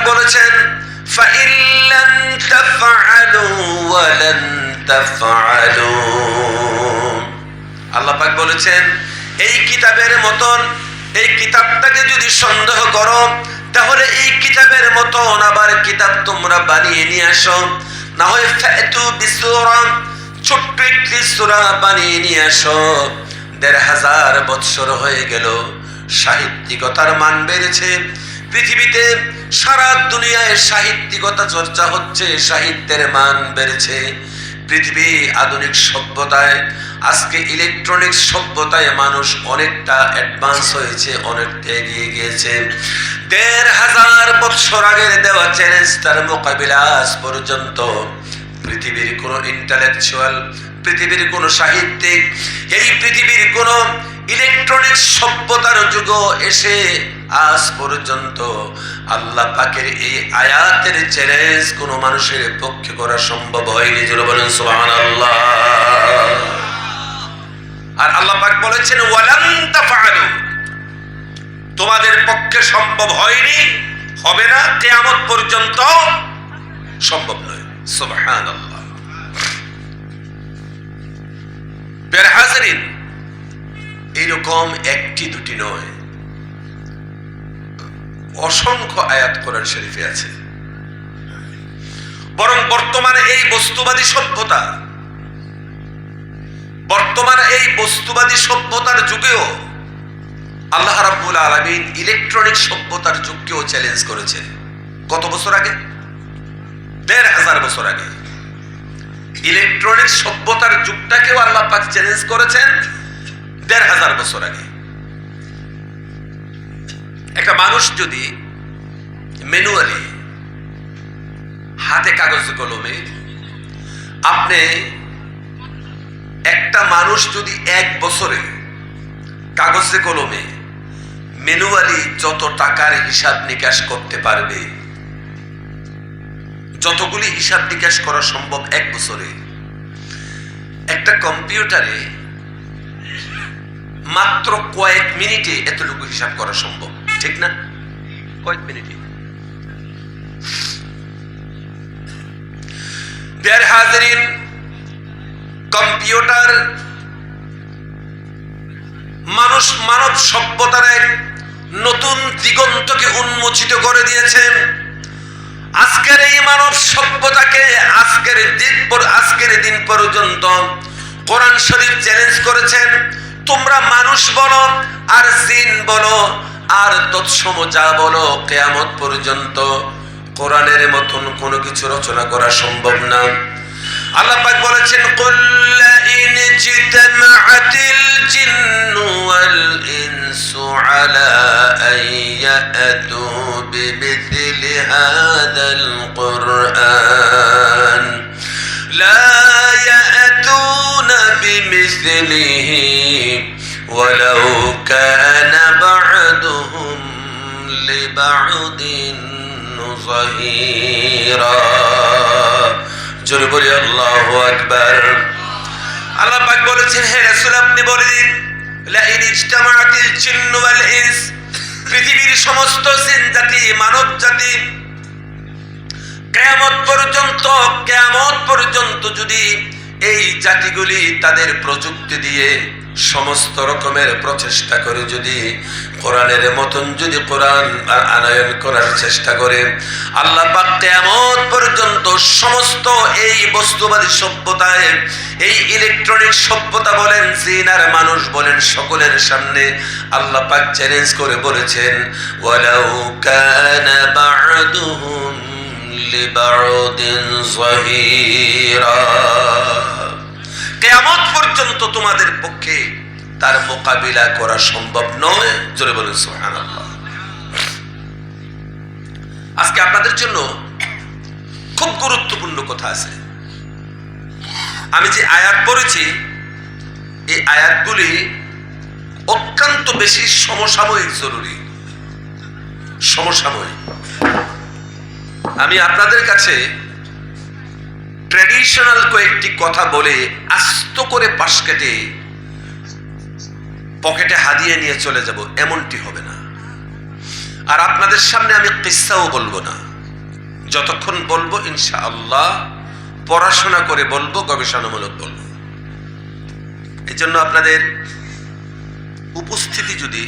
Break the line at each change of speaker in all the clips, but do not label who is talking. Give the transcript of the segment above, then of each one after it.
বলেছেন فَإِن لَّمْ تَفْعَلُوا وَلَن تَفْعَلُوا আল্লাহ পাক বলেছেন এই কিতাবের মতন এই কিতাবটাকে যদি সন্দেহ করো তাহলে এই কিতাবের মতন আবার কিতাব তোমরা বানিয়ে নিয়ে আসো না হয় ফাতু বিসূরা ছোট্ট একটি সূরা বানিয়ে নিয়ে আসো দেড় হাজার বৎসর হয়ে গেল সাহিত্যিকতার মান বেড়েছে পৃথিবীতে সারা দুনিয়ায় সাহিত্যিকতা চর্চা হচ্ছে, সাহিত্যের মান বেড়েছে। পৃথিবী আধুনিক সভ্যতায়, আজকে ইলেকট্রনিক সভ্যতায় মানুষ অনেকটা অ্যাডভান্স হয়েছে, অনেকটা এগিয়ে গিয়েছে। দেড় হাজার বছর আগের দেওয়া চ্যালেঞ্জ তার মোকাবিলা আজ পর্যন্ত। পৃথিবীর কোনো ইন্টালেকচুয়াল পৃথিবীর কোনো সাহিত্যিক, এই পৃথিবীর কোনো ইলেকট্রনিক সভ্যতার যুগ এসে আজ পর্যন্ত আল্লাহ পাকের এই আয়াতের চ্যালেঞ্জ কোনো মানুষের পক্ষে করা সম্ভব হয়নি। যেন বলেন, সুবহানাল্লাহ। আর আল্লাহ পাক বলেছেন, ওয়ালান তাফআলু। তোমাদের পক্ষে সম্ভব হয়নি, হবে না, কিয়ামত পর্যন্ত সম্ভব নয়। সুবহানাল্লাহ। বের হাজরিন এরকম একটি দুটি নয়। অসংখ্য আয়াত কোরআন শরীফে আছে। বরং বর্তমানে এই বস্তুবাদী সভ্যতা, বর্তমানে এই বস্তুবাদী সভ্যতার যুগেও আল্লাহ রাব্বুল আলামিন ইলেকট্রনিক সভ্যতার যুগকেও চ্যালেঞ্জ করেছেন কত বছর আগে? দেড় হাজার বছর আগে। ইলেকট্রনিক সভ্যতার যুগটাকেও আল্লাহ পাক চ্যালেঞ্জ করেছেন। দেড় হাজার বছর আগে। একটা মানুষ যদি ম্যানুয়ালি হাতে কাগজ কলমে আপনি একটা মানুষ যদি এক বছরে কাগজে কলমে ম্যানুয়ালি যত টাকার হিসাব নিকাশ করতে পারবে, যতগুলি হিসাব নিকাশ করা সম্ভব এক বছরে, একটা কম্পিউটারে মাত্র কয়েক মিনিটে এতটুকু হিসাব করা সম্ভব। ঠিক না? কয়েক মিনিটে। দেড় হাজারিন কম্পিউটার মানুষ মানব সভ্যতার এক নতুন দিগন্তকে উন্মোচিত করে দিয়েছেন। আজকের এই মানব সভ্যতাকে আজকের দিন পর আজকের দিন পর্যন্ত কোরআন শরীফ চ্যালেঞ্জ করেছেন। তোমরা মানুষ বলো, আর জিন বলো, আর তৎসম যা বলো, কেয়ামত পর্যন্ত কোরআনের মতন কোনো কিছু রচনা করা সম্ভব না। আল্লাহ বলেছেন, কুল ইন জিতামাআতিল জিন্নু ওয়াল ইনসু আলা আইয়াতু বিমিথলি হাদাল কুরআন লা ইয়াতুনা বিমিথলিহি ولو كان بعضهم لبعض ظهيرا জোরে বলি আল্লাহ আকবার আল্লাহ পাক বলেছেন হে রাসূল আপনি বলে দিন লা ইন ইজতামাআতিল জিন্নু ওয়াল ইনস পৃথিবীর সমস্ত জিন জাতি মানব জাতি কেয়ামত পর্যন্ত কেয়ামত পর্যন্ত যদি এই জাতিগুলি তাদের প্রযুক্তি দিয়ে সমস্ত রকমের প্রচেষ্টা করে যদি কোরআনের মতন যদি কোরআন আর আনায়ন করার চেষ্টা করে। আল্লাহ পাক পর্যন্ত সমস্ত এই বস্তুবাদী সভ্যতায়, এই ইলেকট্রনিক সভ্যতা বলেন চীন আর মানুষ বলেন, সকলের সামনে আল্লাহ পাক চ্যালেঞ্জ করে বলেছেন, ওয়ালাউ কানা কেয়ামত পর্যন্ত তোমাদের পক্ষে তার মোকাবিলা করা সম্ভব নয়। জোরে বলেন, সুবহানাল্লাহ। আজকে আপনাদের জন্য খুব গুরুত্বপূর্ণ কথা আছে। আমি যে আয়াত পড়েছি, এই আয়াতগুলি অত্যন্ত বেশি সমসাময়িক জরুরি। সমসাময়িক। আমি আপনাদের কাছে ট্র্যাডিশনাল কয়েকটি কথা বলে আস্ত করে পাশ কেটে পকেটে হাদিয়ে নিয়ে চলে যাব, এমনটি হবে না। আর আপনাদের সামনে আমি কিস্সাও বলব না। যতক্ষণ বলব ইনশা আল্লাহ পড়াশোনা করে বলব, গবেষণামূলক বলব। এই জন্য আপনাদের উপস্থিতি যদি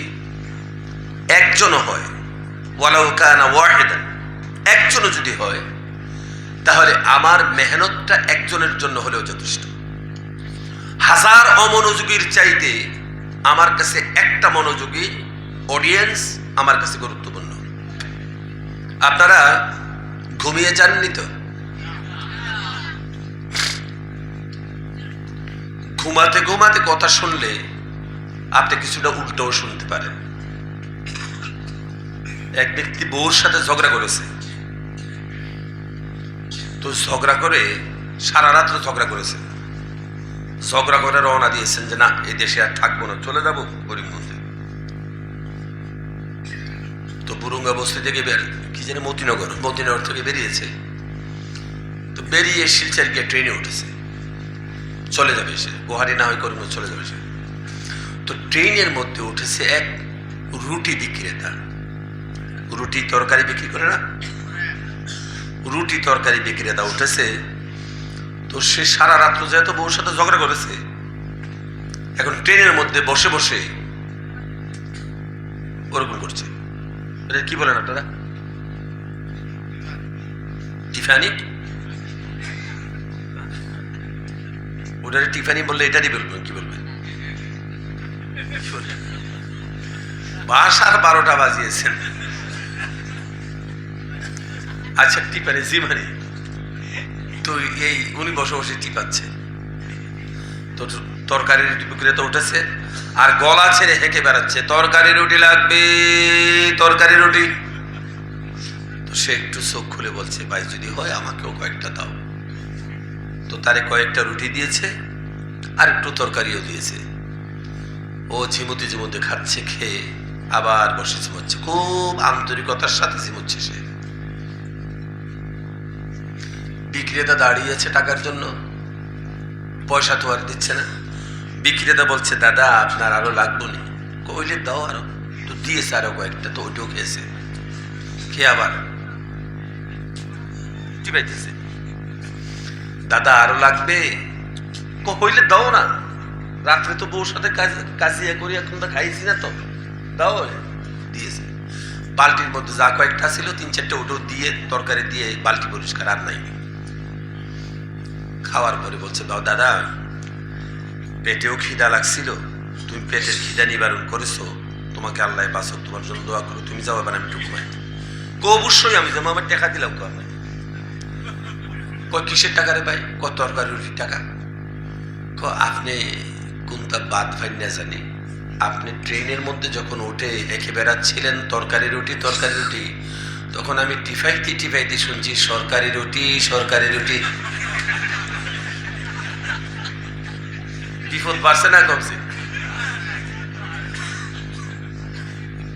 একজনও হয়, ওয়ালাউ কানা ওয়াহিদান, একজনও যদি হয় তাহলে আমার মেহনতটা একজনের জন্য হলেও যথেষ্ট। হাজার অমনোযোগীর চাইতে আমার কাছে একটা মনোযোগী অডিয়েন্স আমার কাছে গুরুত্বপূর্ণ। আপনারা ঘুমিয়ে যাননি তো? ঘুমাতে ঘুমাতে কথা শুনলে আপনি কিছুটা উল্টোও শুনতে পারেন। এক ব্যক্তি বউর সাথে ঝগড়া করেছে। তো ঝগড়া করে সারা রাত্র ঝগড়া করেছে। ঝগড়া করে রওনা দিয়েছেন যে, না, এই দেশে আর থাকব না, চলে যাব করিমগঞ্জে। তো বুরুঙ্গা বস্তি থেকে বের, কি জানি মতিনগর মতিনগর থেকে বেরিয়েছে। তো বেরিয়ে শিলচার গিয়ে ট্রেনে উঠেছে। চলে যাবে সে গুহারি না হয় করিমগঞ্জ চলে যাবে সে। তো ট্রেনের মধ্যে উঠেছে এক রুটি বিক্রেতা। রুটি তরকারি বিক্রি করে না রুটি তরকারি বিক্রেতা উঠেছে। তো সে সারা রাত্র যেহেতু বউর সাথে ঝগড়া করেছে। এখন ট্রেনের মধ্যে বসে বসে ওরকম করছে। এটা কি বলেন আপনারা? টিফানি? ওটারে টিফানি বললে এটারই বলবেন, কি বলবেন? বাসার বারোটা বাজিয়েছেন। আচ্ছা টিপানি জিমানি তো এই, উনি বসে বসে টিপাচ্ছে তো তরকারি রুটি বিক্রেতা উঠেছে। আর গলা ছেড়ে হেঁকে বেড়াচ্ছে। তরকারি রুটি লাগবে, তরকারি রুটি। তো সে একটু চোখ খুলে বলছে, ভাই, যদি হয় আমাকেও কয়েকটা দাও। তো তারে কয়েকটা রুটি দিয়েছে, আর একটু তরকারিও দিয়েছে। ও ঝিমুতি ঝিমুতি খাচ্ছে, খেয়ে আবার বসে ঝিমোচ্ছে। খুব আন্তরিকতার সাথে ঝিমুচ্ছে সে। বিক্রেতা দাঁড়িয়েছে টাকার জন্য। পয়সা তো আর দিচ্ছে না। বিক্রেতা বলছে, দাদা, আপনার আরও লাগবে নি। কইলে দাও আরও। তো দিয়েছে আরও কয়েকটা, তো ওইটাও খেয়েছে। খেয়ে আবার? কি পাইতেছে? দাদা, আরও লাগবে। কইলে দাও না। রাত্রে তো বউর সাথে কাজ, কাজিয়া করি, এখন তো খাইছি না তো। দাও দিয়েছে। বালতির মধ্যে যা কয়েকটা ছিল, তিন চারটে ওটো দিয়ে, তরকারি দিয়ে, বালতি পরিষ্কার, আর নাই। খাওয়ার পরে বলছে দাদা, পেটেও খিদা লাগছিল। তুমি পেটের খিদা নিবারণ করেছ। তোমাকে আল্লাহ বাসক, তোমার জন্য দোয়া করো। তুমি যাও, এবার আমি একটু ঘুমাই কো অবশ্যই আমি যাব, আমার টাকা দিলাম কো আমি কয় কিসের টাকা রে ভাই? কত তরকারি রুটির টাকা। ক, আপনি কোনটা বাদ ফাইন না জানি। আপনি ট্রেনের মধ্যে যখন উঠে একে বেড়াচ্ছিলেন তরকারি রুটি তরকারি রুটি, তখন আমি টিফাইতে টিফাইতে শুনছি, সরকারি রুটি সরকারি রুটি। বিপদ বাড়ছে না কমছে?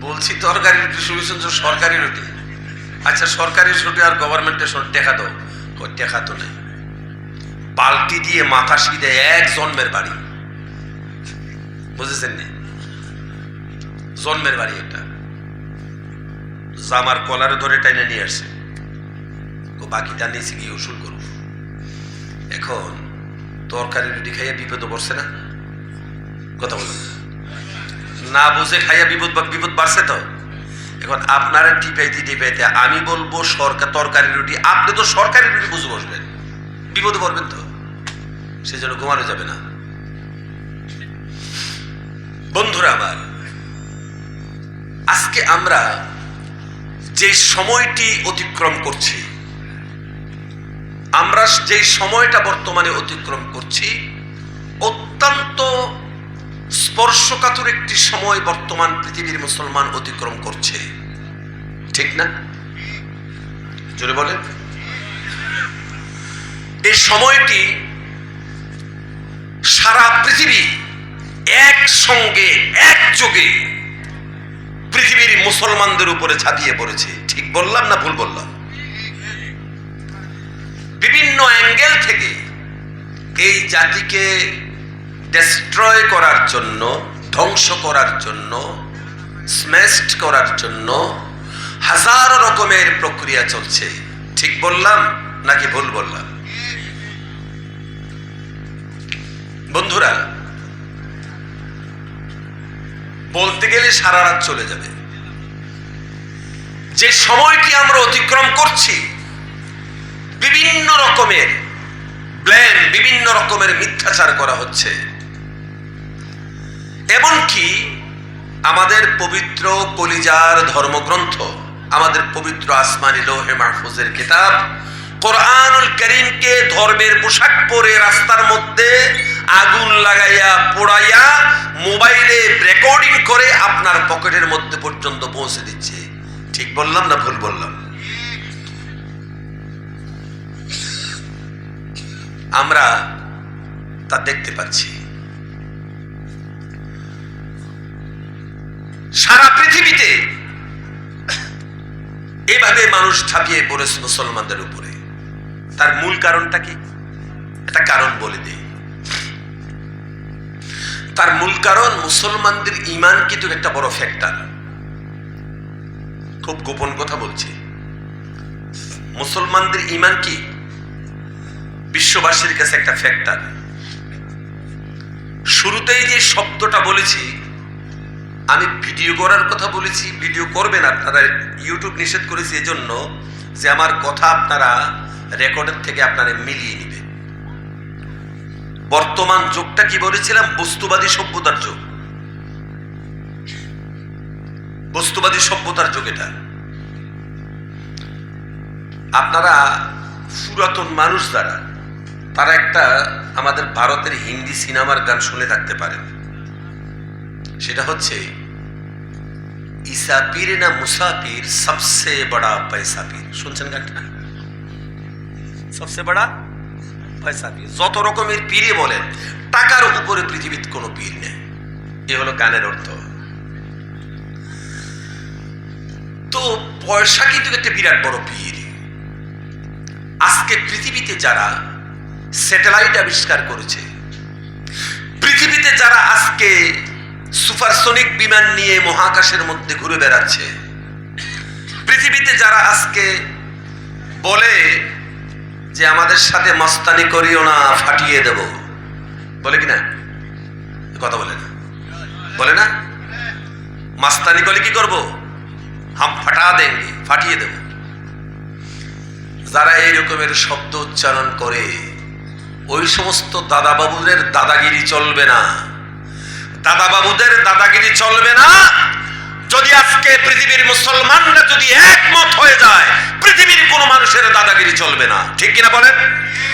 বলছি তরকারি রুটি শুনে শুনছো সরকারি রুটি। আচ্ছা সরকারি রুটি আর গভর্নমেন্টের টেকা দাও। টেকা তো নেই। বালতি দিয়ে মাথা সিধে এক জন্মের বাড়ি। বুঝেছেন নি? জন্মের বাড়ি একটা। জামার কলারে ধরে টাইনে নিয়ে আসছে। বাকিটা নিচে গিয়ে উসুল করুন এখন তরকারি রুটি খাইয়া বিপদ পড়ছে না? কথা বলুন। না বুঝে খাইয়া বিপদ বিপদ বাড়ছে তো? এখন আপনারা টিপাইতে টিপাইতে আমি বলব সরকার তরকারি রুটি, আপনি তো সরকারি রুটি বুঝে বসবেন। বিপদে পড়বেন তো? সেজন্য ঘুমানো যাবে না। বন্ধুরা আমার, আজকে আমরা যে সময়টি অতিক্রম করছি আমরা যে সময়টা বর্তমানে অতিক্রম করছি, অত্যন্ত স্পর্শকাতর একটি সময় বর্তমান পৃথিবীর মুসলমান অতিক্রম করছে। ঠিক না? জোরে বলেন। এই সময়টি সারা পৃথিবী একসঙ্গে, একযোগে পৃথিবীর মুসলমানদের উপরে ঝাঁপিয়ে পড়েছে। ঠিক বললাম না ভুল বললাম? বিভিন্ন অ্যাঙ্গেল থেকে এই জাতিকে ডেস্ট্রয় করার জন্য, ধ্বংস করার জন্য স্ম্যাশড করার জন্য হাজার রকমের প্রক্রিয়া চলছে। ঠিক বললাম নাকি ভুল বললাম? বন্ধুরা, বলতে গেলে সারা রাত চলে যাবে। যে সময়টি আমরা অতিক্রম করছি বিভিন্ন রকমের ব্লেম বিভিন্ন রকমের মিথ্যাচার করা হচ্ছে। এমনকি আমাদের পবিত্র কলিজার ধর্মগ্রন্থ, আমাদের পবিত্র আসমানি লোহে মাহফুজের কিতাব, কোরআনুল করিমকে ধর্মের পোশাক পরে রাস্তার মধ্যে আগুন লাগাইয়া, পোড়াইয়া, মোবাইলে রেকর্ডিং করে আপনার পকেটের মধ্যে পর্যন্ত পৌঁছে দিচ্ছে। ঠিক বললাম না ভুল বললাম? আমরা তা দেখতে পাচ্ছি। সারা পৃথিবীতে এভাবে মানুষ ঝাঁপিয়ে পড়েছে মুসলমানদের উপরে। তার মূল কারণটা কি? একটা কারণ বলে দেই। তার মূল কারণ মুসলমানদের ইমান কিন্তু একটা বড় ফ্যাক্টর খুব গোপন কথা বলছি। মুসলমানদের ইমান কি? বিশ্ববাসীর কাছে একটা ফ্যাক্টর শুরুতেই যে শব্দটা বলেছি, আমি ভিডিও করার কথা বলেছি ভিডিও করবেন আপনারা ইউটিউব নিষেধ করেছি এজন্য যে আমার কথা আপনারা রেকর্ডের থেকে আপনারা মিলিয়ে নেবেন। বর্তমান যুগটা কি বলেছিলাম? বস্তুবাদী সভ্যতার যুগ। বস্তুবাদী সভ্যতার যুগ এটা। আপনারা পুরাতন মানুষ যারা তারা একটা আমাদের ভারতের হিন্দি সিনেমার গান শুনে থাকতে পারেন সেটা হচ্ছে ইসাপির না মুসাফির সবসে বড়া পয়সা পীর শুনছেন গানটা? সবসে বড়া পয়সা পীর যত রকমের পীরে বলেন, টাকার উপরে পৃথিবীর কোনো পীর নেই। এ হলো গানের অর্থ। তো পয়সা কিন্তু একটা বিরাট বড় পীর। আজকে পৃথিবীতে যারা স্যাটেলাইট আবিষ্কার করেছে। পৃথিবীতে যারা আজকে সুপারসনিক বিমান নিয়ে মহাকাশের মধ্যে ঘুরে বেড়াচ্ছে, পৃথিবীতে যারা আজকে বলে যে আমাদের সাথে মস্তানি করিও না, ফাটিয়ে দেব, বলে কি না? কথা বলে না। বলে না? মাস্তানি করলে কি করব? হাম ফাটা দেঙ্গে ফাটিয়ে দেব। যারা এই রকমের শব্দ উচ্চারণ করে ওই সমস্ত দাদা বাবুদের দাদাগিরি চলবে না। দাদা বাবুদের দাদাগিরি চলবে না। যদি আজকে পৃথিবীর মুসলমানরা যদি একমত হয়ে যায়, পৃথিবীর কোনো মানুষের দাদাগিরি চলবে না। ঠিক কিনা বলেন?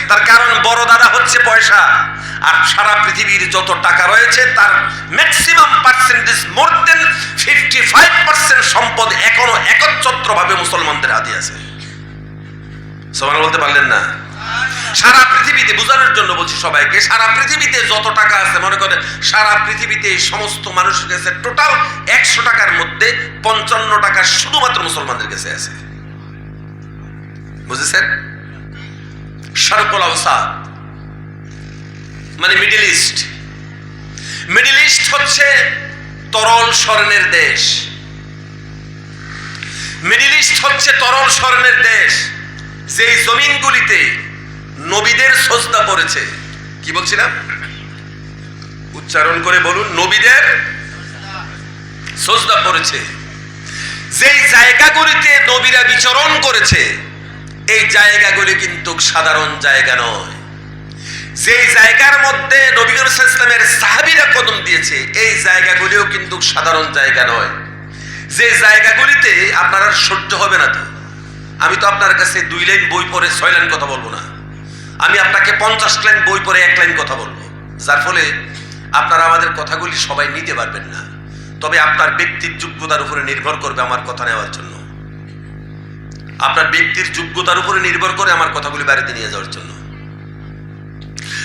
তার কারণ বড় দাদা হচ্ছে পয়সা। আর সারা পৃথিবীর যত টাকা রয়েছে, তার maximum percentage more than fifty five percent সম্পদ এখনও একচ্ছত্রভাবে মুসলমানদের হাতে আছে। সবাই বলতে পারলেন না? সারা পৃথিবীতে, বোঝানোর জন্য বলছি সবাইকে, সারা পৃথিবীতে যত টাকা আছে, মনে করেন, সারা পৃথিবীতে সমস্ত মানুষের কাছে টোটাল একশো টাকার মধ্যে পঞ্চান্ন টাকা শুধুমাত্র মুসলমানদের কাছে আছে। বুঝেছেন? মানে মিডিল ইস্ট। মিডিল ইস্ট হচ্ছে তরল স্বর্ণের দেশ। মিডিল ইস্ট হচ্ছে তরল স্বর্ণের দেশ। যেই জমিনগুলিতে নবীদের সজদা পড়েছে। কি বলছিলাম? উচ্চারণ করে বলুন, নবীদের সজদা পড়েছে। যেই জায়গাগুলিতে নবীরা বিচরণ করেছে, এই জায়গাগুলি কিন্তু সাধারণ জায়গা নয়। যেই জায়গার মধ্যে নবী ইসলামের সাহাবিরা কদম দিয়েছে, এই জায়গাগুলিও কিন্তু সাধারণ জায়গা নয়। যে জায়গাগুলিতে আপনার সহ্য হবে না তো। আমি তো আপনার কাছে দুই লাইন বই পড়ে ছয় লাইন কথা বলব না। আমি আপনাকে পঞ্চাশ লাইন বই পড়ে এক লাইন কথা বলব। যার ফলে আপনারা আমাদের কথাগুলি সবাই নিতে পারবেন না। তবে আপনার ব্যক্তির যোগ্যতার উপরে নির্ভর করবে আমার কথা নেওয়ার জন্য। আপনার ব্যক্তির যোগ্যতার উপরে নির্ভর করে আমার কথাগুলি বাড়িতে নিয়ে যাওয়ার জন্য।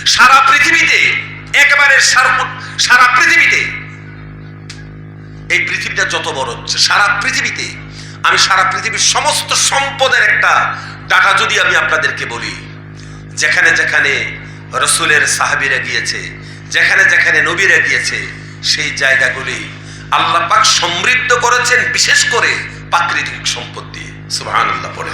সারা পৃথিবীতে, একেবারে সার- পৃথিবীতে, এই পৃথিবীটা যত বড় হচ্ছে, সারা পৃথিবীতে আমি সারা পৃথিবীর সমস্ত সম্পদের একটা ডাটা যদি আমি আপনাদেরকে বলি যেখানে যেখানে রসুলের সাহাবিরা গিয়েছে, যেখানে যেখানে নবীরা গিয়েছে, সেই জায়গাগুলি আল্লাহ পাক সমৃদ্ধ করেছেন বিশেষ করে প্রাকৃতিক সম্পদ দিয়ে। আল্লাহ পড়ে